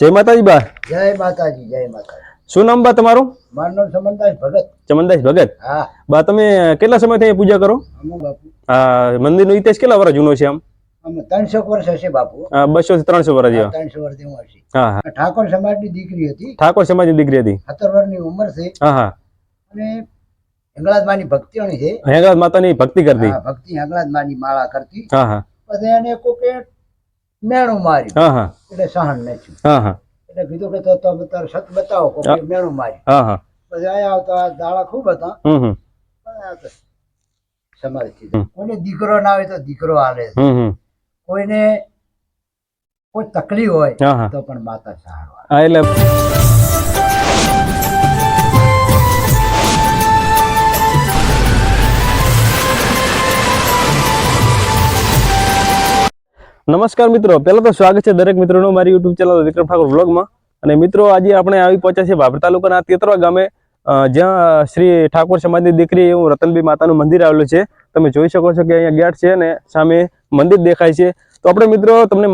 જય માતાજી બા. જય માતાજી જય માતાજી. શું નામ બા તમારું? મારું નામ ચમનદાસ ભગત. ચમનદાસ ભગત. હા. બા તમે કેટલા સમયથી અહીં પૂજા કરો? હા મંદિરનો ઇતિહાસ કેટલા વર્ષ જૂનો છે આમ? ત્રણસો વર્ષ હશે બાપુ. બસો થી ત્રણસો વર્ષ જેવા ત્રણસો વર્ષ હું હશે. હા હા. ઠાકોર સમાજની દીકરી હતી. ઠાકોર સમાજની દીકરી હતી. સત્તર વર્ષની ઉંમર છે. હા હા. અને હિંગળાજમાની ભક્તિ છે. હેંગળાજ માતાની ભક્તિ કરતી. ભક્તિ ભક્તિ હિંગળાજમાની માળા કરતી. હા હા. પછી એને કોકે મેણું હા એટલે સહન નથી એટલે કીધું કે તો તમે તારે સત બતાવો કે મેણું હા પછી આયા આવતા દાડા ખૂબ હતા. સમાજ કોઈને દીકરો ના હોય તો દીકરો હાલે કોઈને કોઈ તકલીફ હોય તો પણ માતા સહારો એટલે નમસ્કાર મિત્રો. પહેલા તો સ્વાગત છે દરેક મિત્રોનું મારી યુટ્યુબ ચેનલ વિક્રમ ઠાકોર વ્લોગમાં. અને મિત્રો, આજે આપણે આવી પહોંચ્યા છે ભાભર તાલુકાના તેતરવા ગામે જ્યાં શ્રી ઠાકોર સમાજની દીકરી એવું રતનબી માતાનું મંદિર આવેલું છે. તમે જોઈ શકો છો કે અહીંયા ગેટ છે ને સામે મંદિર દેખાય છે. તો આપણે મિત્રો, તમને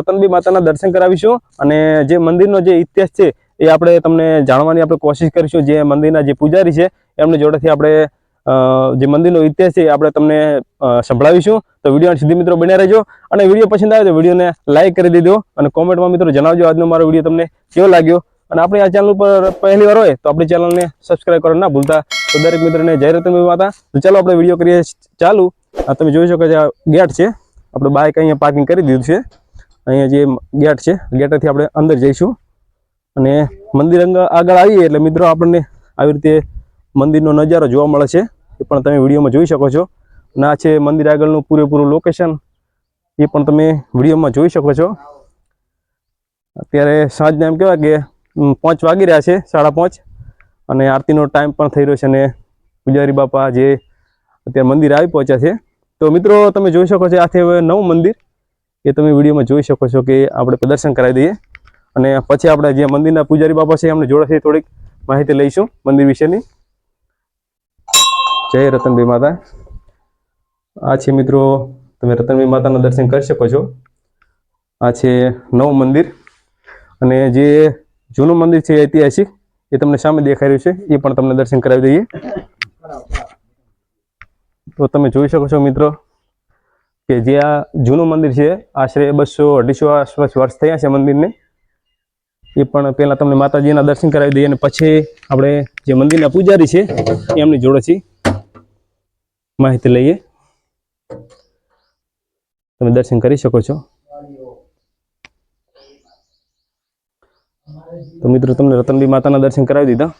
રતનબી માતાના દર્શન કરાવીશું અને જે મંદિરનો જે ઇતિહાસ છે એ આપણે તમને જાણવાની આપણે કોશિશ કરીશું. જે મંદિરના જે પૂજારી છે, એમની જોડેથી આપણે જે મંદિરનો ઇતિહાસ છે આપણે તમને સંભળાવીશું. તો વીડિયો સુધી મિત્રો બન્યા રહેજો. અને વીડિયો પસંદ આવે તો વિડીયોને લાઇક કરી દેજો. અને કોમેન્ટમાં મિત્રો જણાવજો આજનો મારો વીડિયો તમને કેવો લાગ્યો. અને આપણે આ ચેનલ ઉપર પહેલી વાર હોય તો આપણી ચેનલને સબસ્ક્રાઈબ કરવા ના ભૂલતા. તો દરેક મિત્રને જય રતનભાઈ માતા. તો ચાલો આપણે વીડિયો કરીએ ચાલુ. આ તમે જોઈ શકો છો આ ગેટ છે. આપણે બાઇક અહીંયા પાર્કિંગ કરી દીધું છે. અહીંયા જે ગેટ છે, ગેટથી આપણે અંદર જઈશું. અને મંદિર આગળ આવીએ એટલે મિત્રો આપણને આવી રીતે મંદિરનો નજારો જોવા મળે છે, એ પણ તમે વિડીયોમાં જોઈ શકો છો. અને આ છે મંદિર આગળનું પૂરેપૂરું લોકેશન એ પણ તમે વિડીયોમાં જોઈ શકો છો. અત્યારે સાંજના એમ કહેવાય કે પાંચ વાગી રહ્યા છે, સાડા પાંચ. અને આરતીનો ટાઈમ પણ થઈ રહ્યો છે અને પૂજારી બાપા જે અત્યારે મંદિર આવી પહોંચ્યા છે. તો મિત્રો, તમે જોઈ શકો છો આથી હવે નવું મંદિર. એ તમે વિડીયોમાં જોઈ શકો છો કે આપણે પ્રદર્શન કરાવી દઈએ. અને પછી આપણે જે મંદિરના પૂજારી બાપા છે, એમને જોડેથી થોડીક માહિતી લઈશું મંદિર વિશેની. જય રતનભાઈ માતા. આ છે મિત્રો, તમે રતનભાઈ માતાના દર્શન કરી શકો છો. આ છે નવું મંદિર. અને જે જૂનું મંદિર છે ઐતિહાસિક, એ તમને સામે દેખાઈ રહ્યું છે, એ પણ તમને દર્શન કરાવી દઈએ. તો તમે જોઈ શકો છો મિત્રો, કે જે આ જૂનું મંદિર છે, આશરે બસો અઢીસો આસપાસ વર્ષ થયા છે મંદિરને. એ પણ પહેલાં તમને માતાજીના દર્શન કરાવી દઈએ અને પછી આપણે જે મંદિરના પૂજારી છે, એમની જોડેથી માહિતી લઈએ. તમે દર્શન કરી શકો છો. તો મિત્રો, તમને રતનબી માતાના દર્શન કરાવી દીધા.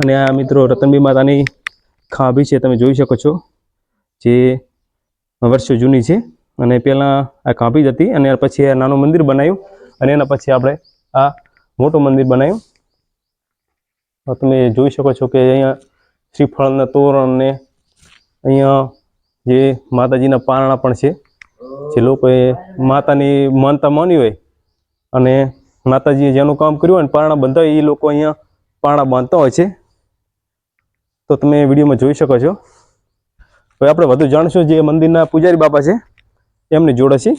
અને આ મિત્રો, રતનબી માતાની ખાંભી છે, તમે જોઈ શકો છો, જે વર્ષો જૂની છે. અને પહેલાં આ ખાંભી જ હતી, અને પછી આ નાનું મંદિર બનાવ્યું અને એના પછી આપણે આ મોટું મંદિર બનાવ્યું તમે જોઈ શકો છો કે અહીંયા શ્રીફળના તોરણ ને અહીંયા જે માતાજીના પારણા પણ છે, જે લોકોએ માતાની માનતા માની હોય અને માતાજીએ જેનું કામ કર્યું હોય ને પારણા બંધા એ લોકો અહીંયા પારણા બાંધતા હોય છે. તો તમે વિડીયોમાં જોઈ શકો છો. હવે આપણે વધુ જાણશું જે મંદિરના પૂજારી બાપા છે, એમની જોડે છે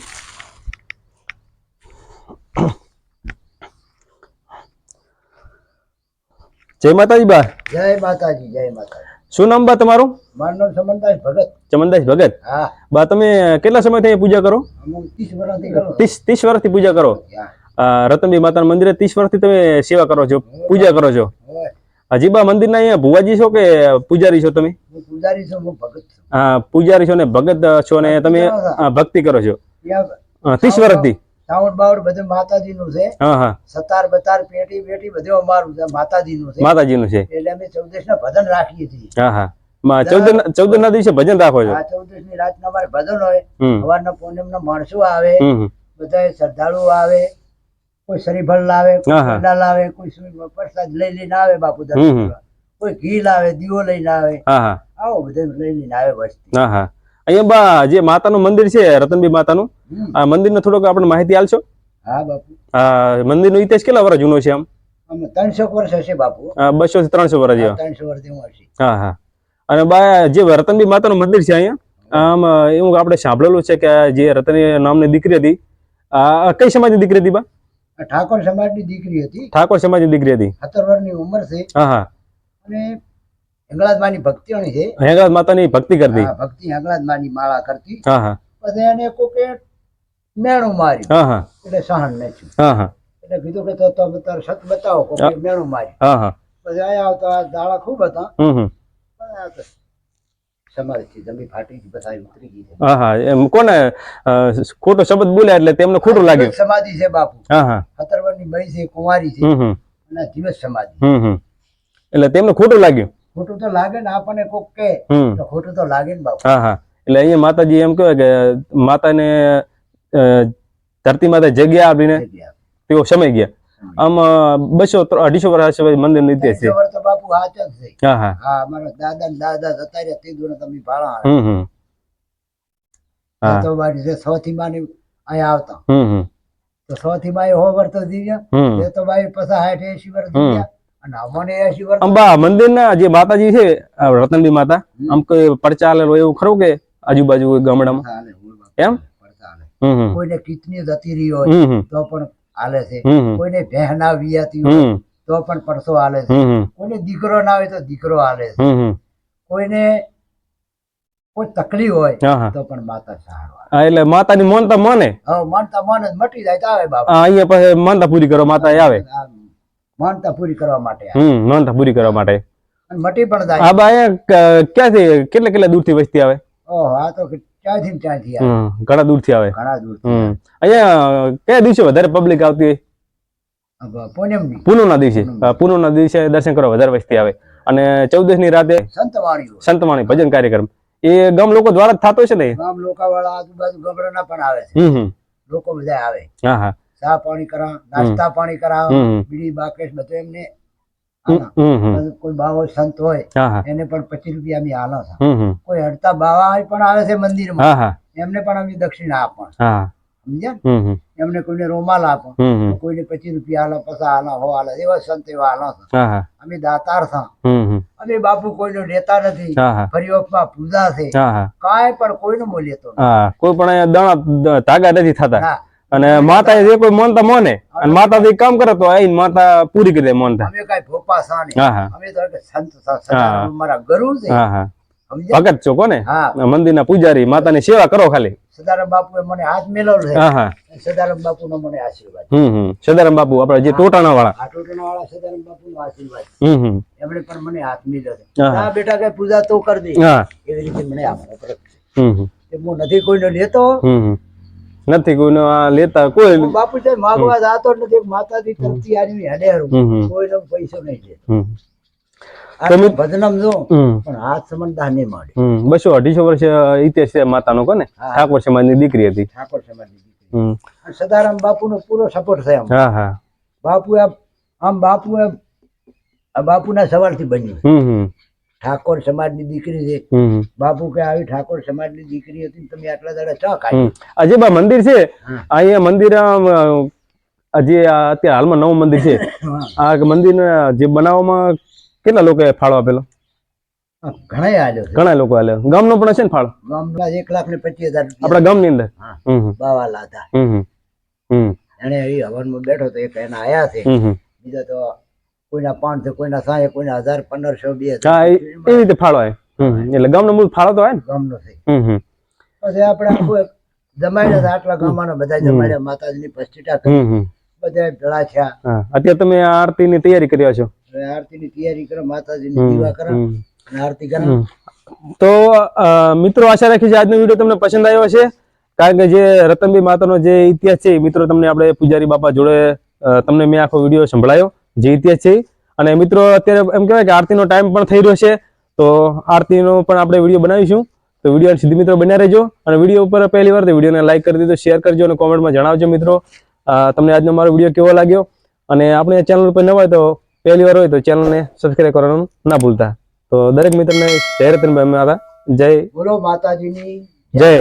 જય માતાજી બા. જય માતાજી જય માતાજી. શું નામ બા તમારું? મારું નામ ચમનદાસ ભગત. ચમનદાસ ભગત. હા. બા તમે કેટલા સમયથી પૂજા કરો? ત્રીસ વર્ષથી ત્રીસ ત્રીસ વર્ષથી પૂજા કરો? રતનબી માતાના મંદિરે ત્રીસ વર્ષથી તમે સેવા કરો છો પૂજા કરો છો. હજી બા મંદિરના અહીંયા ભુવાજી છો કે પૂજારી છો તમે? પૂજારી છું હું ભગત હા પૂજારી છો ને ભગત છો ને તમે ભક્તિ કરો છો. ત્રીસ વર્ષથી? સાઉન્ડ બાઉન્ડ બધું માતાજીનું છે. સતાર બતાર પેટી બેટી બધું અમારું છે માતાજીનું છે. માતાજીનું છે. એટલે અમે ચૌદશ ના ભજન રાખીએ છીએ. હા હા. ચૌદ ચૌદ ના દિવસે ભજન રાખો છો? ચૌદશની રાત અમારે ભજન હોય. સવારના પૂનમ ના માણસો આવે. બધા શ્રદ્ધાળુ આવે. કોઈ શરીફળ લાવે કોઈ. લાવે કોઈ પ્રસાદ લઈ લઈને આવે બાપુ દર્શન કોઈ ઘી લાવે દીવો લઈને આવે. આવો બધું લઈ લઈને આવે વસ્તી. હા હા. અહીંયા બા જે માતાનું મંદિર છે રતનબી માતાનું. આ મંદિરનો થોડોક આપણે માહિતી આલશો હા બાપુ. આ મંદિરનો ઇતિહાસ કેટલા વર્ષ જૂનો છે આમ? ત્રણસો વર્ષ હશે બાપુ. બસો થી ત્રણસો વર્ષ જેવા. ત્રણસો વર્ષ હા હા. અને બા જે રતનબી માતાનું મંદિર છે અહીંયા આમ એવું આપણે સાંભળેલું છે કે જે રતની નામની દીકરી હતી આ કઈ સમાજની દીકરી હતી બા? ઠાકોર સમાજની દીકરી હતી. ઠાકોર સમાજની દીકરી હતી. સત્તર વર્ષની ઉંમર છે. હા હા. અને હિંગળાજમાની ભક્તિઓની છે. હેંગળાજ માતાની ભક્તિ કરતી? હા, ભક્તિ હિંગળાજમાની માળા કરતી. હા હા. પછી એને કોકે મેણું માર્યું. હા હા. એટલે સહન નથી હા હા. એટલે કીધું કે તો તમે તારે સત બતાવો કોકે મેણું માર્યું. હા હા. પછી આયા આવતા દાડા ખૂબ હતા. હમ હમ. પણ આ તો સમાજથી જમી ફાટી ગઈ બધા ઉતરી ગઈ છે. હા હા. એમ કોને અ, ખોટો શબ્દ બોલ્યા એટલે તેમને ખોટું લાગ્યું. સમાધિ છે બાપુ. હા હા. સત્તર વર્ષની બઈ છે કુંવારી છે. હમ હમ. અને જીવત સમાધિ હમ હમ. એટલે તેમને ખોટું લાગ્યું. ખોટું તો લાગે ને આપણને કોક કે તો ખોટું તો લાગે ને બાપુ. હા હા. એટલે અહીંયા માતાજી એમ કહેવાય કે માતાને ધરતી માતા જગ્યા આપીને. તેઓ સમય ગયા. આમ બસો અઢીસો વર્ષ મંદિર નો ઇતિહાસ છે. બાપુ હાચ જ છે. હા હા. હા અમારા દાદા ને દાદા જતા રહ્યા તે જોડે તમે ભાળા હમ હમ. હા. તો મારી જે સૌથી માની અહીંયા આવતા. હમ હમ. તો સૌથી માં હો વર્ષ તો જીવ્યા એ તો ભાઈ પછી સાઠ એસી વર્ષ જીવ્યા અંબા મંદિરના જે માતાજી છે રતનબી માતા આમ કોઈ પડચાલે એવું ખરું કે આજુબાજુ ગામડામાં. એમ? કોઈને કિડની જતી રહી હોય તો પણ હાલે છે. કોઈને ભેહ ના વિયાતી હોય તો પણ પડસો હાલે છે. કોઈને દીકરો ના હોય તો દીકરો હાલે છે. કોઈને કોઈ તકલીફ હોય હા હા. તો પણ માતા સહારો. હા એટલે માતાની મનતા મને. હવે માનતા મન જ મટી જાય તો આવે બાપા. અહીંયા પાસે માનતા પૂરી કરવા માતા આવે. માનતા પૂરી કરવા માટે હમ માનતા પૂરી કરવા માટે. અને મટી પણ જાય. આ બા અહીંયા ક- ક્યાંથી કેટલા કેટલા દૂરથી વસ્તી આવે? ઓહો આ તો ને ક્યાંથી આવે. ઘણા દૂરથી આવે. ઘણા દૂર અહીંયા કયા દિવસે વધારે પબ્લિક આવતી હોય? પૂનમની. પૂનમના દિવસે. પૂનમના. દિવસે દર્શન કરવા વધારે વસ્તી આવે. અને ચૌદસની રાતે સંતવાણી સંતવાણી ભજન કાર્યક્રમ. એ ગામ લોકો દ્વારા જ થતો છે ને ગામ લોકો વાળા આજુબાજુ ગબડાના પણ આવે લોકો બધા આવે. હા હા. ચા પાણી કરા નાસ્તા પાણી હમ. બીડી બાકેશ બધું એમને. કોઈ બાવો સંત હોય એને પણ પચીસ રૂપિયા અમે હાલો છે. કોઈ હડતા બાવા પણ આવે છે મંદિરમાં. એમને પણ અમે દક્ષિણા આપણ સમજ્યા. એમને કોઈને રોમાલ આપો. કોઈને પચીસ રૂપિયા હાલો પસા હાલો હો હાલો એવા સંત એવા હાલો અમે દાતાર છે. અમે બાપુ કોઈનો લેતા નથી. હા પૂજા છે. કાંઈ પણ કોઈનું મો તો કોઈ પણ અહીંયા દાણા તાગા નથી થતા. અને માતા જે કોઈ માનતા મોને અને માતા થી કામ કરે તો આઈ માતા પૂરી કરી દે માનતા. અમે કાંઈ ભોપા સાની હા હા. અમે તો સંત સા- મારા ગુરુ છે હા. હા ભગત છો કોને? મંદિર ના પૂજારી માતાની સેવા કરો ખાલી. સદારામ બાપુ મને હાથ મેળવ્યો છે. હા હા. સદારામ બાપુનો મને આશીર્વાદ. હમ હમ. સદારામ બાપુ આપડે જે ટોટાણા વાળા ટોટાણા વાળા સદારામ બાપુનો આશીર્વાદ હમ હમ. એમણે પણ મને હાથ મેળવ્યો છે. હા. બેટા કે પૂજા તો કરી દે. એવી રીતે મને આપો હમ હમ. હું નથી કોઈનો લેતો હમ હમ. નથી કોઈનો આ લેતા કોઈ બાપુ છે માગવા જાતો નથી માતાજી કરતી આની હેડેરું. કોઈનો પૈસો નહીં દે તમે- ભજનમ જો પણ હાથ સમજતા નહીં મળે બસો અઢીસો વર્ષ ઇતિહાસ છે માતાનો કોને? ઠાકોર સમાજની દીકરી હતી. ઠાકોર સમાજની દીકરી. સદારામ બાપુનો પૂરો સપોર્ટ થયો હા હા. બાપુ આમ આમ બાપુ બાપુના સવાલથી બન્યું ઠાકોર સમાજની દીકરી છે. બાપુ કે આવી ઠાકોર સમાજની દીકરી હતી તમે આટલા દાડા ચા હમ. ખાઈ બા મંદિર છે અહીંયા મંદિર જે અત્યારે હાલમાં નવું મંદિર છે આ મંદિર જે બનાવવામાં કેટલા લોકોએ ફાળો આપેલો? ઘણા આવ્યો ઘણા લોકો ગામ ગામનો પણ છે ને ફાળો? ગામના એક લાખ ને પચીસ હજાર આપણા ગામની અંદર. બાવા લાધા એને એ હવનમાં બેઠો તો એક એના આયા છે. બીજા તો કોઈના પાંચસો કોઈના સાય કોઈના હજાર પંદરસો બે હા એ એવી રીતે ફાળો એટલે ગામ નો એટલે ગામનો મૂળ ફાળો તો હોય ને? ગામનો છે. હમ. પછી આપણે આખું જમાડ્યા હતા આટલા ગામમાં બધા જમાડ્યા માતાજીની પ્રતિષ્ઠા કરી. બધા ભેળા થયા અત્યારે તમે આરતી ની તૈયારી કર્યા છો? આરતી ની તૈયારી કરો માતાજીની દીવા કરો અને આરતી કરો. તો મિત્રો આશા રાખી છે આજનો વીડિયો તમને પસંદ આવ્યો હશે. કારણ કે જે રતનબી માતાનો જે ઇતિહાસ છે મિત્રો તમને આપણે પૂજારી બાપા જોડે તમને મેં આખો વીડિયો સંભળાયો. જે છીએ. અને મિત્રો અત્યારે એમ કહેવાય કે આરતીનો ટાઈમ પણ થઈ રહ્યો છે. તો આરતીનો પણ આપણે વીડિયો બનાવીશું. તો વીડિયો સુધી મિત્રો બન્યા રહેજો. અને વીડિયો ઉપર પહેલી વાર તો વિડીયોને લાઈક કરી દીધો શેર કરજો અને કોમેન્ટમાં જણાવજો મિત્રો. તમને આજનો મારો વીડિયો કેવો લાગ્યો? અને આપણે ચેનલ ઉપર ન હોય તો પહેલી વાર હોય તો ચેનલને સબસ્ક્રાઈબ કરવાનું ના ભૂલતા. તો દરેક મિત્રને જય રતનભાઈ માતા જય. બોલો માતાજીની. જય.